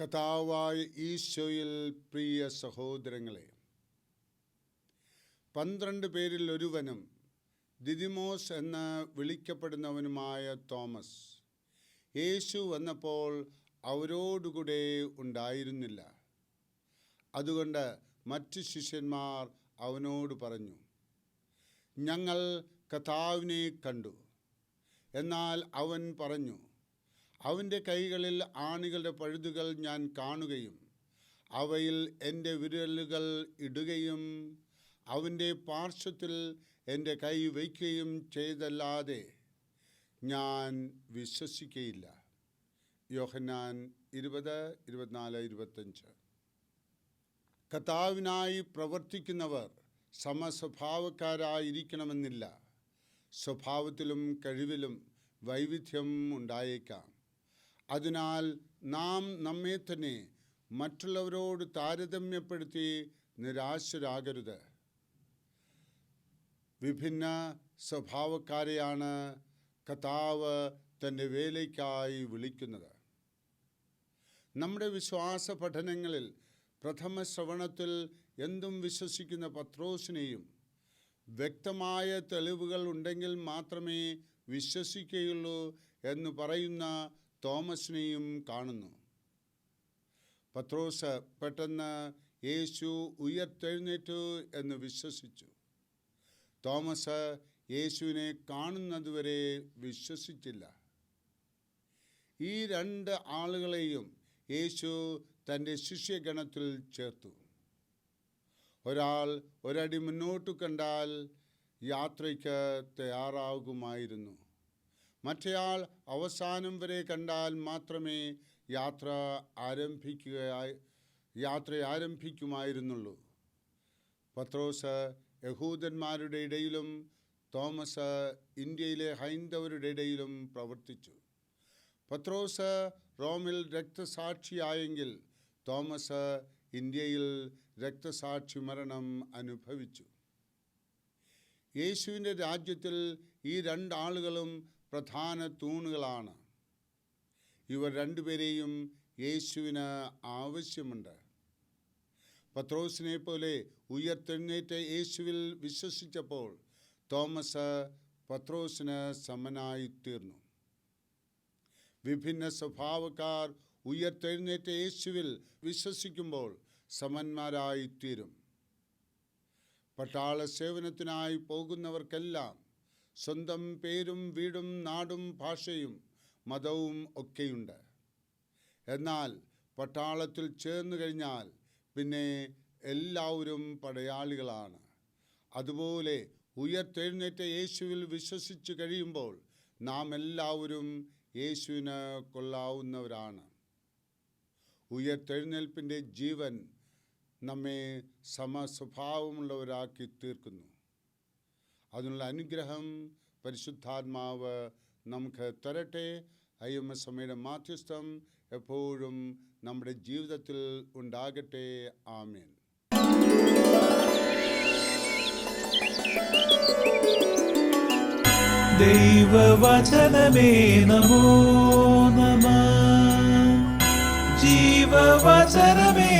കഥാവായ ഈശോയിൽ പ്രിയ സഹോദരങ്ങളെ പന്ത്രണ്ട് പേരിൽ ഒരുവനും ദിദിമോസ് എന്ന് വിളിക്കപ്പെടുന്നവനുമായ തോമസ് യേശു വന്നപ്പോൾ അവരോടുകൂടെ ഉണ്ടായിരുന്നില്ല. അതുകൊണ്ട് മറ്റ് ശിഷ്യന്മാർ അവനോട് പറഞ്ഞു ഞങ്ങൾ കഥാവിനെ കണ്ടു. എന്നാൽ അവൻ പറഞ്ഞു അവന്റെ കൈകളിൽ ആണികളുടെ പഴുതുകൾ ഞാൻ കാണുകയും അവയിൽ എന്റെ വിരലുകൾ ഇടുകയും അവന്റെ പാർശ്വത്തിൽ എന്റെ കൈ വയ്ക്കുകയും ചെയ്തല്ലാതെ ഞാൻ വിശ്വസിക്കയില്ല. യോഹനാൻ ഇരുപത് ഇരുപത്തിനാല് ഇരുപത്തഞ്ച് കർത്താവിനായി പ്രവർത്തിക്കുന്നവർ സമസ്വഭാവക്കാരായിരിക്കണമെന്നില്ല. സ്വഭാവത്തിലും കഴിവിലും വൈവിധ്യം ഉണ്ടായേക്കാം. അതിനാൽ നാം നമ്മെ തന്നെ മറ്റുള്ളവരോട് താരതമ്യപ്പെടുത്തി നിരാശരാകരുത്. വിഭിന്ന സ്വഭാവക്കാരെയാണ് കഥാവ് തന്റെ വേലയ്ക്കായി വിളിക്കുന്നത്. നമ്മുടെ വിശ്വാസ പഠനങ്ങളിൽ പ്രഥമ ശ്രവണത്തിൽ എന്തും വിശ്വസിക്കുന്ന പത്രോസിനെയും വ്യക്തമായ തെളിവുകൾ ഉണ്ടെങ്കിൽ മാത്രമേ വിശ്വസിക്കുകയുള്ളൂ എന്ന് പറയുന്ന തോമസിനെയും കാണുന്നു. പത്രോസ് പെട്ടെന്ന് യേശു ഉയർത്തെഴുന്നേറ്റു എന്ന് വിശ്വസിച്ചു. തോമസ് യേശുവിനെ കാണുന്നതുവരെ വിശ്വസിച്ചില്ല. ഈ രണ്ട് ആളുകളെയും യേശു തന്റെ ശിഷ്യഗണത്തിൽ ചേർത്തു. ഒരാൾ ഒരടി മുന്നോട്ട് കണ്ടാൽ യാത്രയ്ക്ക് തയ്യാറാകുമായിരുന്നു. മറ്റേയാൾ അവസാനം വരെ കണ്ടാൽ മാത്രമേ യാത്ര ആരംഭിക്കുകയായി യാത്ര ആരംഭിക്കുമായിരുന്നുള്ളൂ. പത്രോസ് യഹൂദന്മാരുടെ ഇടയിലും തോമസ് ഇന്ത്യയിലെ ഹൈന്ദവരുടെ ഇടയിലും പ്രവർത്തിച്ചു. പത്രോസ് റോമിൽ രക്തസാക്ഷിയായെങ്കിൽ തോമസ് ഇന്ത്യയിൽ രക്തസാക്ഷി മരണം അനുഭവിച്ചു. യേശുവിന്റെ രാജ്യത്തിൽ ഈ രണ്ടാളുകളും പ്രധാന തൂണുകളാണ്. ഇവർ രണ്ടുപേരെയും യേശുവിന് ആവശ്യമുണ്ട്. പത്രോസിനെ പോലെ ഉയർത്തെഴുന്നേറ്റ യേശുവിൽ വിശ്വസിച്ചപ്പോൾ തോമസ് പത്രോസിന് സമനായി തീർന്നു വിഭിന്ന സ്വഭാവക്കാർ ഉയർത്തെഴുന്നേറ്റ യേശുവിൽ വിശ്വസിക്കുമ്പോൾ സമന്മാരായിത്തീരും. പട്ടാള സേവനത്തിനായി പോകുന്നവർക്കെല്ലാം സ്വന്തം പേരും വീടും നാടും ഭാഷയും മതവും ഒക്കെയുണ്ട്. എന്നാൽ പട്ടാളത്തിൽ ചേർന്നു കഴിഞ്ഞാൽ പിന്നെ എല്ലാവരും പടയാളികളാണ്. അതുപോലെ ഉയർത്തെഴുന്നേറ്റ യേശുവിൽ വിശ്വസിച്ച് കഴിയുമ്പോൾ നാം എല്ലാവരും യേശുവിന് കൊള്ളാവുന്നവരാണ്. ഉയർത്തെഴുന്നേൽപ്പിന്റെ ജീവൻ നമ്മെ സമസ്വഭാവമുള്ളവരാക്കി തീർക്കുന്നു. അതിനുള്ള അനുഗ്രഹം പരിശുദ്ധാത്മാവ് നമുക്ക് തരട്ടെ. എം മാധ്യസ്ഥം എപ്പോഴും നമ്മുടെ ജീവിതത്തിൽ ഉണ്ടാകട്ടെ. ആമേൻ. ദൈവവചനമേ നമോ നമ. ജീവവചനമേ